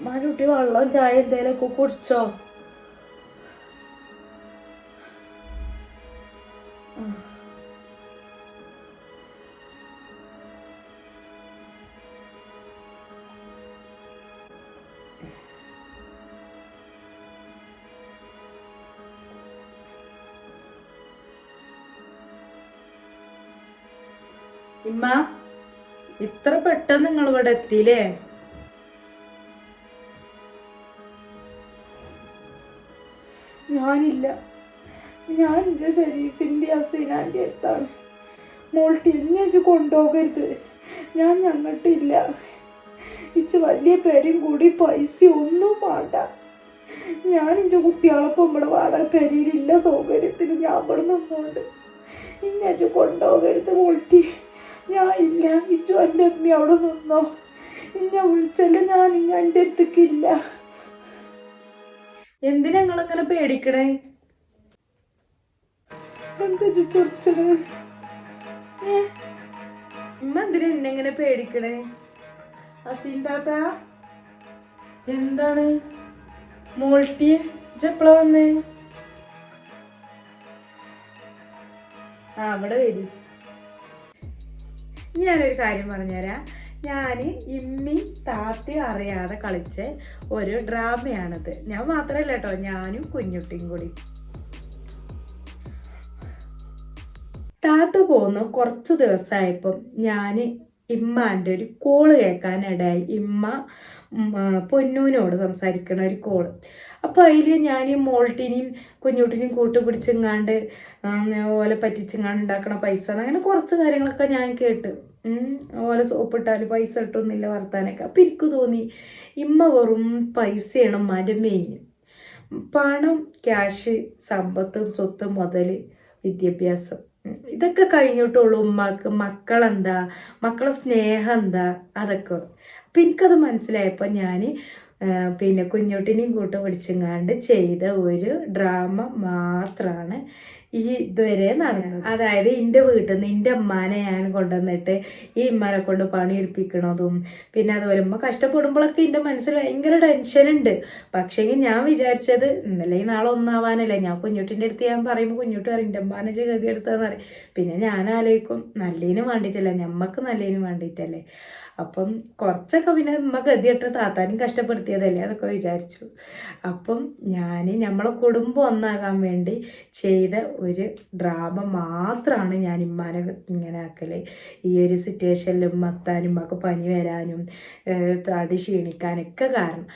മാരുട്ടി വെള്ളം ചായ എന്തേലൊക്കെ കുടിച്ചോ? ഇമ്മ ഇത്ര പെട്ടെന്ന് നിങ്ങൾ ഇവിടെ എത്തിയില്ലേ? ഞാനില്ല. ഞാൻ എന്റെ ഷരീഫിന്റെ അസീനാന്റെ അടുത്താണ്. മോൾട്ടി എന്നെ കൊണ്ടുപോകരുത്. ഞാൻ ഞങ്ങട്ടില്ല. ഇച്ച് വലിയ പേരും കൂടി പൈസ ഒന്നും വേണ്ട ഞാൻ എന്റെ കുട്ടികളൊപ്പം ഇവിടെ വാടക പെരയിലില്ല. സൗകര്യത്തിന് ഞാൻ ഇവിടെ നിന്നുകൊണ്ട് ഇന്നെ കൊണ്ടുപോകരുത് മോൾട്ടി ഞാൻ ഇല്ല. ഇച്ചു എന്റെ അമ്മ അവിടെ നിന്നോ? ഇന്നെ വിളിച്ചല്ല ഞാൻ ഇങ്ങ എന്റെ അടുത്തേക്കില്ല എന്തിനാ നിങ്ങളങ്ങനെ പേടിക്കണേ? എന്താ ചൊറിച്ചത് ഉമ്മ എന്തിനാ എന്നെ ഇങ്ങനെ പേടിക്കണേ? അസീൻ താത്ത എന്താണ്? മോൾട്ടിയെ ഇജെപ്പള വന്നേ? ആ അവിടെ വരി. ഞാനൊരു കാര്യം പറഞ്ഞുതരാം. ഞാൻ ഇമ്മി താത്തയും അറിയാതെ കളിച്ച ഒരു ഡ്രാമയാണിത്. ഞാൻ മാത്രമല്ല കേട്ടോ ഞാനും കുഞ്ഞുട്ടിയും കൂടി. താത്ത പോന്നു കുറച്ച് ദിവസമായപ്പം ഞാൻ ഇമ്മാന്റെ ഒരു കോൾ കേൾക്കാനിടയായി. ഇമ്മ പൊന്നൂനോട് സംസാരിക്കണ ഒരു കോൾ അപ്പോൾ അതിൽ ഞാൻ മോൾട്ടിനെയും കുഞ്ഞുട്ടിനെയും കൂട്ടുപിടിച്ചെങ്ങാണ്ട് ഓലെ പറ്റിച്ചെങ്ങാണ്ട് ഉണ്ടാക്കണ പൈസ അങ്ങനെ കുറച്ച് കാര്യങ്ങളൊക്കെ ഞാൻ കേട്ട്. ഓല സോപ്പിട്ടാൽ പൈസ ഇട്ടൊന്നുമില്ല വർത്താനൊക്കെ. അപ്പം എനിക്ക് തോന്നി ഇമ്മ വെറും പൈസയാണ് ഉമ്മാന്റെ പണം ക്യാഷ് സമ്പത്തും സ്വത്തും മുതൽ വിദ്യാഭ്യാസം. ഇതൊക്കെ കഴിഞ്ഞിട്ടുള്ളൂ ഉമ്മക്ക് മക്കളെന്താ മക്കളെ സ്നേഹം എന്താ അതൊക്കെ. അപ്പം എനിക്കത് മനസ്സിലായപ്പോൾ ഞാൻ പിന്നെ കുഞ്ഞുട്ടിനെയും കൂട്ട് പിടിച്ചെങ്ങാണ്ട് ചെയ്ത ഒരു ഡ്രാമ മാത്രമാണ് ഈ ഇതുവരെ നടന്നത്. അതായത് എന്റെ വീട്ടിൽ നിന്ന് എന്റെ അമ്മാനെ ഞാൻ കൊണ്ടുവന്നിട്ട് ഈ ഉമ്മാനെ കൊണ്ട് പണിയെടുപ്പിക്കണതും പിന്നെ അതുപോലെ ഉമ്മ കഷ്ടപ്പെടുമ്പോഴൊക്കെ എന്റെ മനസ്സിൽ ഭയങ്കര ടെൻഷനുണ്ട് പക്ഷേ ഞാൻ വിചാരിച്ചത് ഇന്നലെ നാളെ ഒന്നാവാനല്ലേ ഞാൻ കുഞ്ഞുട്ടിന്റെ അടുത്ത് ഞാൻ പറയുമ്പോൾ കുഞ്ഞുട്ടി പറയും എന്റെ അമ്മാനെ ഗതി എടുത്തതെന്ന് പറയും. പിന്നെ ഞാൻ ആലോചിക്കും നല്ലതിന് വേണ്ടിയിട്ടല്ലേ ഞമ്മക്ക് നല്ലതിന് വേണ്ടിയിട്ടല്ലേ അപ്പം കുറച്ചൊക്കെ പിന്നെ ഉമ്മ ഗതിയിട്ട് താത്താനും കഷ്ടപ്പെടുത്തിയതല്ലേ എന്നൊക്കെ വിചാരിച്ചു. അപ്പം ഞാൻ നമ്മളെ കുടുംബം ഒന്നാകാൻ വേണ്ടി ചെയ്ത ഒരു ഡ്രാമ മാത്രമാണ് ഞാൻ ഇമ്മാനെ ഇങ്ങനെ ആക്കൽ. ഈ ഒരു സിറ്റുവേഷനിൽ ഉമ്മ എത്താനും ഉമ്മക്ക് പനി വരാനും തടി ക്ഷീണിക്കാനൊക്കെ കാരണം.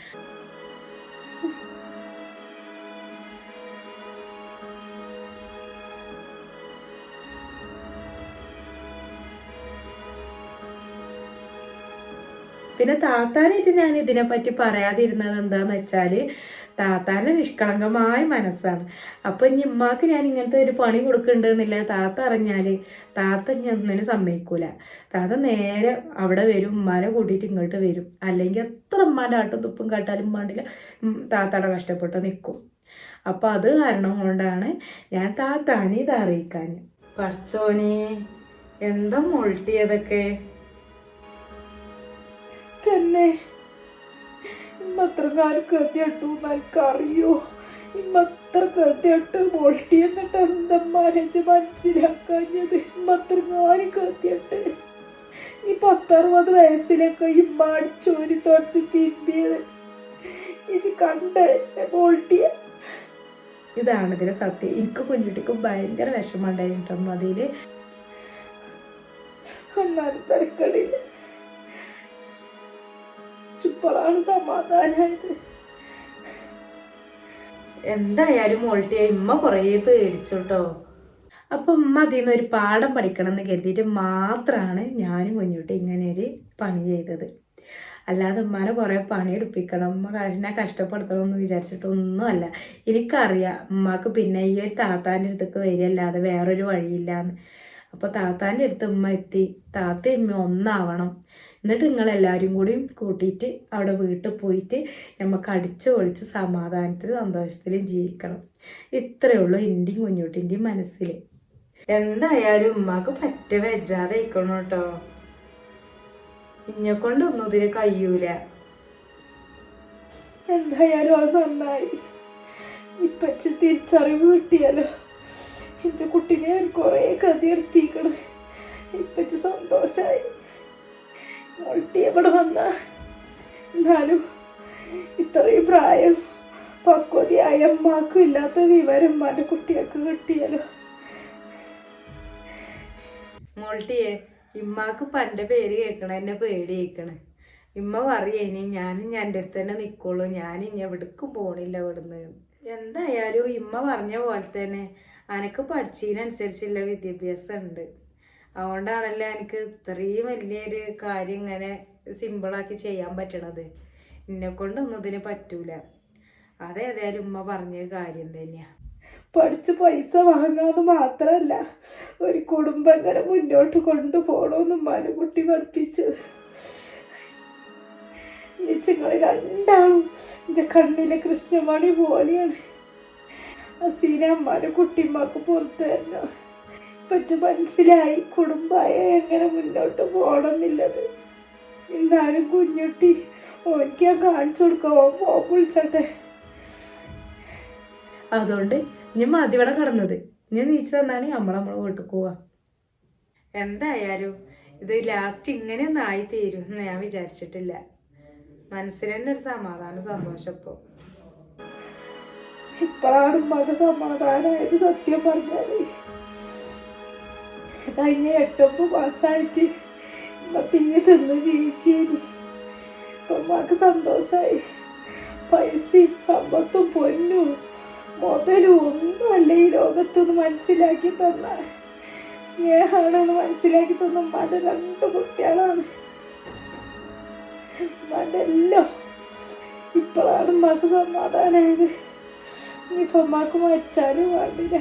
പിന്നെ താത്താനായിട്ട് ഞാൻ ഇതിനെപ്പറ്റി പറയാതിരുന്നത് എന്താന്ന് വെച്ചാൽ താത്താന്റെ നിഷ്കളങ്കമായ മനസ്സാണ്. അപ്പം ഇനി ഉമ്മാക്ക് ഞാൻ ഇങ്ങനത്തെ ഒരു പണി കൊടുക്കണ്ടെന്നില്ല. താത്ത അറിഞ്ഞാൽ താത്ത ഇനി ഒന്നിനും സമ്മതിക്കൂല. താത്ത നേരെ അവിടെ വരും ഉമ്മാനെ കൂട്ടിയിട്ട് ഇങ്ങോട്ട് വരും. അല്ലെങ്കിൽ എത്ര ഉമ്മാന്റെ ആട്ടും തുപ്പും കാട്ടാലും വേണ്ടില്ല. താത്തയുടെ കഷ്ടപ്പെട്ട് നിൽക്കും അപ്പം അത് കാരണം കൊണ്ടാണ് ഞാൻ താത്താനെ ഇത് അറിയിക്കാൻ പഠിച്ചോനെ എന്താ മുൾട്ടിയതൊക്കെ? തന്നെ. ഇന്നത്ര ഞാൻ കാലം ഗതിയട്ടു എനിക്കറിയോ? കഥയട്ട് അത്ര ഗതിയട്ട് പൊട്ടി എന്നിട്ട് എന്തമ്മാനെ മനസ്സിലാക്കാഞ്ഞത്? ഇന്നത്ര ഞാൻ കാലം ഗതിയട്ട് ഈ പത്തറുപത് വയസ്സിലൊക്കെ ഇമ്മ അടിച്ചോരി തുടച്ച് തിരുമ്പിയത്. ഇജി കണ്ട് പൊട്ടിയ ഇതാണ് ഇതിലെ സത്യം. എനിക്ക് കുഞ്ഞുട്ടിക്ക് ഭയങ്കര വിഷമം ഉണ്ടായിട്ടുണ്ടോ അതിൽ. എന്നാലും തിരക്കടില്ല. ഇപ്പോഴാണ് സമാധാനമായത് എന്തായാലും മോൾട്ടിയെ ഇമ്മ കുറേ പേടിച്ചോട്ടോ. അപ്പൊ ഉമ്മ അതിൽ നിന്ന് ഒരു പാഠം പഠിക്കണം എന്ന് കരുതിയിട്ട് മാത്രമാണ് ഞാനും കുഞ്ഞുട്ടി ഇങ്ങനെ ഒരു പണി ചെയ്തത്. അല്ലാതെ ഉമ്മാനെ കുറേ പണിയെടുപ്പിക്കണം ഉമ്മ എന്നെ കഷ്ടപ്പെടുത്തണം എന്ന് വിചാരിച്ചിട്ടൊന്നുമല്ല എനിക്കറിയാം ഉമ്മാക്ക് പിന്നെ ഈ ഒരു താത്താന്റെ അടുത്തേക്ക് വരികയല്ലാതെ വേറൊരു വഴിയില്ലാന്ന്. അപ്പോൾ താത്താന്റെ അടുത്ത് ഉമ്മ എത്തി താത്ത ഉമ്മ ഒന്നാവണം. എന്നിട്ട് നിങ്ങളെല്ലാവരും കൂടി കൂട്ടിയിട്ട് അവിടെ വീട്ടിൽ പോയിട്ട് നമുക്ക് അടിച്ചു പൊളിച്ച് സമാധാനത്തിലും സന്തോഷത്തിലും ജീവിക്കണം. ഇത്രയേ ഉള്ളൂ എന്റെയും കുഞ്ഞുട്ടിന്റെയും മനസ്സിൽ എന്തായാലും ഉമ്മാക്ക് പറ്റ വെജാതെ ആയിക്കണം കേട്ടോ. ഇന്നെ ഇതിന് കഴിയൂല. എന്തായാലും അത് നന്നായി. ഇപ്പച്ച തിരിച്ചറിവ് കിട്ടിയാലോ? എന്റെ കുട്ടീനെ ഞാൻ കുറേ കഥ എടുത്തിക്കണം ഇപ്പച്ച സന്തോഷായി. മോൾട്ടി എവിടെ വന്ന? എന്നാലും ഇത്രയും പ്രായം പക്വതയായ അമ്മാക്കും ഇല്ലാത്ത വിവരം അമ്മാന്റെ കുട്ടികൾക്ക് കിട്ടിയാലോ? മോൾട്ടിയെ ഇമ്മാക്ക് പന്റെ പേര് കേൾക്കണ എന്നെ പേടി കേൾക്കണ ഇമ്മ പറയേനി ഞാനും എന്റെ അടുത്ത് തന്നെ നിൽക്കുള്ളൂ ഞാൻ ഇനി എവിടേക്കും പോണില്ല ഇവിടുന്ന്. എന്തായാലും ഇമ്മ പറഞ്ഞ പോലെ തന്നെ അനക്ക് പഠിച്ചതിനനുസരിച്ചുള്ള വിദ്യാഭ്യാസം ഉണ്ട്. അതുകൊണ്ടാണല്ലോ എനിക്ക് ഇത്രയും വലിയൊരു കാര്യം ഇങ്ങനെ സിമ്പിളാക്കി ചെയ്യാൻ പറ്റണത്. എന്നെ കൊണ്ടൊന്നും ഇതിന് പറ്റൂല. അതേതായാലും ഉമ്മ പറഞ്ഞ കാര്യം തന്നെയാ. പഠിച്ച് പൈസ വാങ്ങാന്ന് മാത്രല്ല ഒരു കുടുംബം ഇങ്ങനെ മുന്നോട്ട് കൊണ്ടുപോകണമെന്ന് കുട്ടി പഠിപ്പിച്ചു. നിച്ചങ്ങൾ രണ്ടാളും എന്റെ കണ്ണിലെ കൃഷ്ണമണി പോലെയാണ്. അസീന അമ്മാനെ കുട്ടിമാക്ക് പുറത്തു തരണം. പച്ച മനസ്സിലായി കുടുംബമായ എങ്ങനെ മുന്നോട്ട് പോകണമെന്നില്ലത് എന്നാലും കുഞ്ഞുട്ടി ഓനിക്ക് ഞാൻ കാണിച്ചു കൊടുക്കാവോ പോ വിളിച്ചട്ടെ അതുകൊണ്ട് ഞാൻ മതിവിടെ കിടന്നത്. ഞാൻ നീച്ചു വന്നാണ് നമ്മൾ നമ്മളെ വീട്ടിൽ പോവാ. എന്തായാലും ഇത് ലാസ്റ്റ് ഇങ്ങനെയൊന്നും ആയി തീരും എന്ന് ഞാൻ വിചാരിച്ചിട്ടില്ല. മനസ്സിന് തന്നെ ഒരു സമാധാനം സന്തോഷം ഇപ്പൊ. ഇപ്പോഴാണ് ഉമ്മക്ക് സമാധാനമായത് സത്യം പറഞ്ഞാൽ. കഴിഞ്ഞ എട്ടൊമ്പത് മാസമായിട്ട് ഇമ്മ തീ തിന്ന് ജീവിച്ചേനി. ഇപ്പൊ സന്തോഷായി. സന്തോഷമായി പൈസയും സമ്പത്തും പൊന്നും. മുതലും ഒന്നുമല്ല ഈ ലോകത്തൊന്ന് മനസ്സിലാക്കി തന്ന. സ്നേഹമാണെന്ന് മനസ്സിലാക്കി തന്ന ഉമ്മാന്റെ രണ്ട് കുട്ടികളാണ്. ഉമ്മാന്റെ എല്ലാം ഇപ്പോഴാണ് ഉമ്മാക്ക് സമാധാനമായത് ഇനിയിപ്പോൾ ഉമ്മാക്ക് മരിച്ചാലും വേണ്ടില്ല.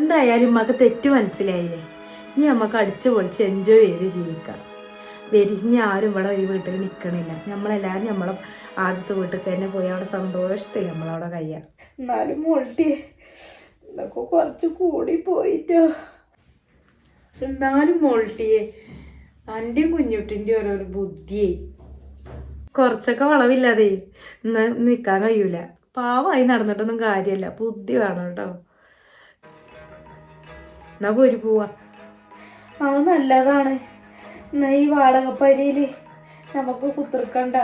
എന്തായാലും ഉമ്മക്ക് തെറ്റ് മനസ്സിലായില്ലേ? ഇനി നമുക്ക് അടിച്ചു പൊളിച്ച് എൻജോയ് ചെയ്ത് ജീവിക്കാം. വെരിഞ്ഞ ആരും ഇവിടെ ഈ വീട്ടിൽ നിൽക്കണില്ല നമ്മളെല്ലാവരും നമ്മളെ ആദ്യത്തെ വീട്ടിൽ തന്നെ പോയി അവിടെ സന്തോഷത്തിൽ നമ്മളവിടെ കഴിയാം എന്നാലും മോൾട്ടി ഇതൊക്കെ കുറച്ച് കൂടി പോയിട്ടോ. എന്നാലും മോൾട്ടിയെ എന്റെ കുഞ്ഞുട്ടിന്റെ ഓരോരോ ബുദ്ധിയെ. കുറച്ചൊക്കെ വളവില്ലാതെ ഇന്ന് നിൽക്കാൻ കഴിയൂല. പാവമായി നടന്നിട്ടൊന്നും കാര്യമില്ല. ബുദ്ധി വേണം കേട്ടോ. എന്നാ പോരി പോവാ. അത് നല്ലതാണ്. എന്നാ ഈ വാടകപ്പരിയിൽ നമുക്ക് കുത്തിർക്കണ്ട.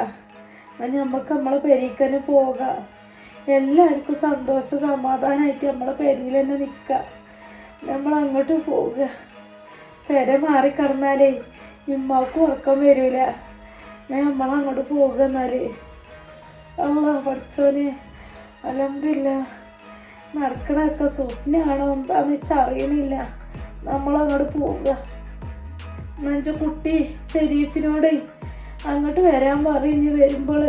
എന്നാ നമുക്ക് നമ്മളെ പെരീക്കന്നെ പോകാം. എല്ലാവർക്കും സന്തോഷ സമാധാനമായിട്ട് നമ്മളെ പെരിയിൽ തന്നെ നിൽക്കാം നമ്മൾ അങ്ങോട്ട് പോവുക പെര മാറി കിടന്നാലേ ഇമ്മക്ക് ഉറക്കം ഞാൻ നമ്മളങ്ങോട്ട് പോകുക എന്നാൽ. അല്ല പഠിച്ചോനെ. അലമ്പില്ല നടക്കണൊക്കെ സ്വപ്നമാണോ എന്താന്ന് വെച്ചാൽ അറിയണില്ല. നമ്മളങ്ങോട്ട് പോവുക. എന്നുവെച്ച കുട്ടി ഷെരീഫിനോട് അങ്ങോട്ട് വരാൻ പറഞ്ഞ് വരുമ്പോൾ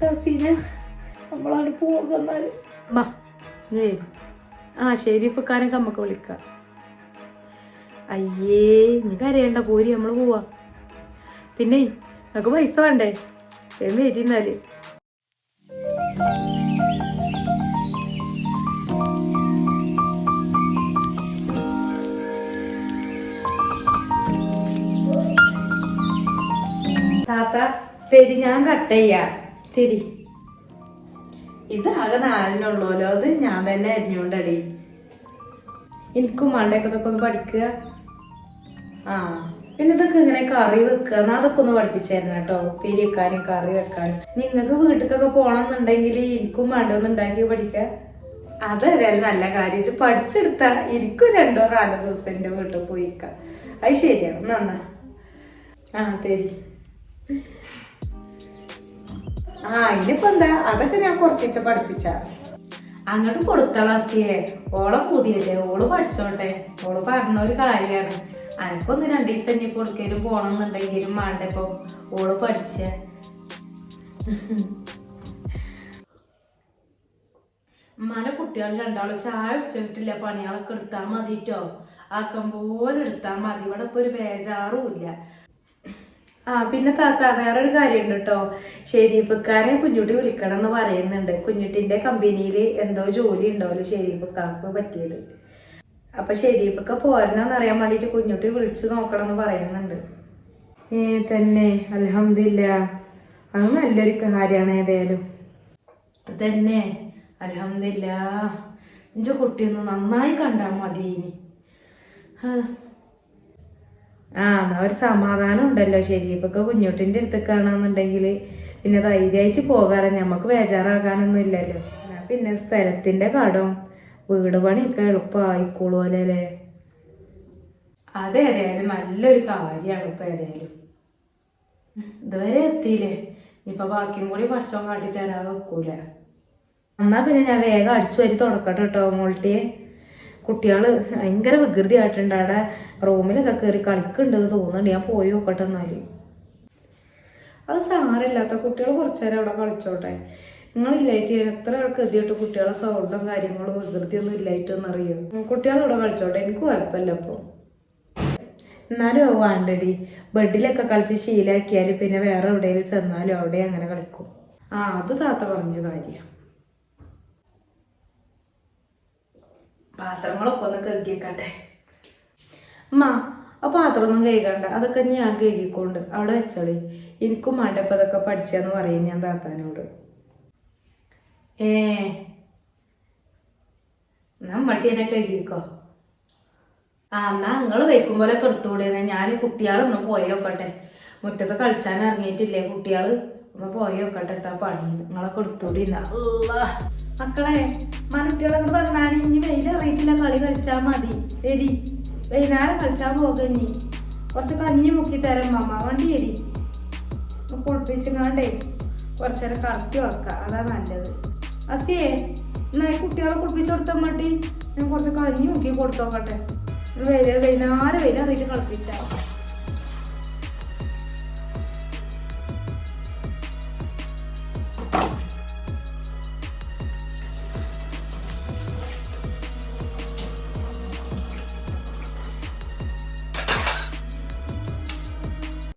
കസിന് നമ്മളങ്ങോട്ട് പോവുക എന്നാൽ ആ ഷെരീഫക്കാരൊക്കെ നമുക്ക് വിളിക്കാം. അയ്യേ നീ കരയണ്ട പോരി നമ്മൾ പോവാ. പിന്നെ നമുക്ക് പൈസ വേണ്ടേ? വേഗം വരി എന്നാൽ. താത്ത തെരി ഞാൻ കട്ട് ചെയ്യാ. ഇത് ആകെ നാലിനുള്ളൂല്ലോ അത് ഞാൻ തന്നെ അരിഞ്ഞോണ്ടടി. എനിക്കും മണ്ടയൊക്കെ ഇതൊക്കെ ഒന്ന് പഠിക്കുക. ആ പിന്നെ ഇതൊക്കെ ഇങ്ങനെ കറി വെക്കുക. എന്നാ അതൊക്കെ ഒന്ന് പഠിപ്പിച്ചായിരുന്നു കേട്ടോ. ഉപ്പേരി വെക്കാനും കറി വെക്കാനും. നിങ്ങൾക്ക് വീട്ടിലേക്കൊക്കെ പോകണമെന്നുണ്ടെങ്കിൽ എനിക്കും മണ്ടൊന്നും ഉണ്ടാക്കി പഠിക്കുക അതായാലും നല്ല കാര്യം. പഠിച്ചെടുത്താ എനിക്കും രണ്ടോ നാലോ ദിവസം എന്റെ വീട്ടിൽ പോയിക്കാം അത് ശരിയാണ്. നന്നാ ആ തരി. ആ ഇനിയിപ്പോ എന്താ? അതൊക്കെ ഞാൻ കുറച്ചിച്ച പഠിപ്പിച്ച. അങ്ങോട്ട് കൊടുത്തളാസിയെ ഓളെ പുതിയല്ലേ? ഓൾ പഠിച്ചോട്ടെ. ഓൾ പറഞ്ഞ ഒരു കാര്യമാണ് അനക്കൊന്ന് രണ്ടു ദിവസം ഇനി കൊടുക്കലും പോണെന്നുണ്ടെങ്കിലും ഇപ്പൊ ഓൾ പഠിച്ച. മല കുട്ടികൾ രണ്ടാളും ചായ കുടിച്ചിട്ടില്ല പണികളൊക്കെ എടുത്താൽ മതിട്ടോ. ആക്കം പോലെ എടുത്താൽ മതി. ഇവിടെ ഇപ്പൊ ഒരു ബേജാറും ഇല്ല. ആ പിന്നെ താത്ത വേറൊരു കാര്യമുണ്ട് കേട്ടോ ഷെരീഫക്കാരെ കുഞ്ഞുട്ടി വിളിക്കണം എന്ന് പറയുന്നുണ്ട്. കുഞ്ഞുട്ടിന്റെ കമ്പനിയിൽ എന്തോ ജോലി ഉണ്ടാവല്ലോ ഷെരീഫക്കാർക്ക് പറ്റിയത്. അപ്പൊ ഷെരീഫൊക്കെ പോരണോന്ന് അറിയാൻ വേണ്ടിട്ട് കുഞ്ഞുട്ടി വിളിച്ചു നോക്കണം എന്ന് പറയുന്നുണ്ട്. ഏ തന്നെ. അലഹമില്ല അത് നല്ലൊരു കാര്യമാണ് ഏതായാലും. തന്നെ. അലഹമില്ല ഇഞ്ച കുട്ടിയൊന്ന് നന്നായി കണ്ടാൽ മതി ഇനി ആ. എന്നാ ഒരു സമാധാനം ഉണ്ടല്ലോ ശരി. ഇപ്പൊക്കെ കുഞ്ഞുട്ടിന്റെ അടുത്ത് കാണാന്നുണ്ടെങ്കിൽ പിന്നെ ധൈര്യമായിട്ട് പോകാലോ നമുക്ക് ബേജാറാകാനൊന്നും ഇല്ലല്ലോ. പിന്നെ സ്ഥലത്തിന്റെ കടം വീട് പണിയൊക്കെ എളുപ്പമായിക്കോളുമല്ലോ അല്ലേ അതേതായാലും നല്ലൊരു കാര്യമാണ് ഇപ്പൊ ഏതായാലും. ഇതുവരെ എത്തിയില്ലേ? ഇപ്പൊ ബാക്കിയും കൂടി ഭക്ഷണം കാട്ടി തരാതെ വെക്കൂല എന്നാ പിന്നെ ഞാൻ വേഗം അടിച്ചു വരി തുടക്കട്ടെ കേട്ടോ മോൾട്ടിയെ. കുട്ടികൾ ഭയങ്കര വികൃതി ആയിട്ടുണ്ട് അവിടെ റൂമിലൊക്കെ കയറി കളിക്കുന്നുണ്ടെന്ന് തോന്നുന്നുണ്ട്. ഞാൻ പോയി നോക്കട്ടെ എന്നാൽ. അത് സാരമില്ലാത്ത കുട്ടികൾ കുറച്ചു നേരം അവിടെ കളിച്ചോട്ടെ. നിങ്ങളില്ലായിട്ട് എത്ര ഗതിയിട്ട് കുട്ടികളെ സൗണ്ടും കാര്യങ്ങളും വികൃതിയൊന്നും ഇല്ലായിട്ടൊന്നും അറിയോ? കുട്ടികൾ അവിടെ കളിച്ചോട്ടെ. എനിക്ക് കുഴപ്പമില്ല അപ്പോൾ എന്നാലും വേണ്ടടി. ബെഡിലൊക്കെ കളിച്ച് ശീലാക്കിയാൽ പിന്നെ വേറെ എവിടെയെങ്കിലും ചെന്നാലും അവിടെ അങ്ങനെ കളിക്കും. ആ അത് താത്ത പറഞ്ഞ കാര്യം. പാത്രങ്ങളൊക്കെ ഒന്ന് കഴുകിയേക്കട്ടെ. മാ ആ പാത്രമൊന്നും കഴുകണ്ട. അതൊക്കെ ഞാൻ കഴുകിക്കൊണ്ട്. അവിടെ വെച്ചോളി. എനിക്കും വേണ്ടപ്പോൾ അതൊക്കെ പഠിച്ചാന്ന് പറയും ഞാൻ താത്താനോട്. ഏ നമ്മട്ടി മട്ടി എന്നെ കഴുകിക്കോ. ആ എന്നാ നിങ്ങൾ വയ്ക്കും പോലെ കെടുത്തുകൂടിയെന്നെ ഞാൻ കുട്ടികളൊന്നും പോയി നോക്കട്ടെ. മുറ്റത്ത് കളിച്ചാൻ ഇറങ്ങിയിട്ടില്ലേ കുട്ടികൾ ഒന്ന് പോയി നോക്കട്ടെ എത്താ പണി? നിങ്ങളെ എടുത്തുകൂടി മക്കളെ മനുട്ടികളെ പറഞ്ഞാൽ ഇനി വെയിലറിയിട്ടില്ല കളി കളിച്ചാൽ മതി. എരി വൈകുന്നേരം കളിച്ചാൽ പോകാം ഇനി. കുറച്ച് കഞ്ഞി മുക്കി തരാം മാമ വണ്ടി എരി കുളിപ്പിച്ചങ്ങാണ്ടേ കുറച്ച് നേരം കറക്കി ഉറക്ക അതാ നല്ലത്. അസിയേ എന്നാ ഈ കുട്ടികളെ കുളിപ്പിച്ച് കൊടുത്താൽ മട്ടി ഞാൻ കുറച്ച് കഞ്ഞി മുക്കി കൊടുത്തോക്കട്ടെ. വെയിൽ വൈകുന്നേരം വെയിലറിയിട്ട് കളിപ്പിച്ചാൽ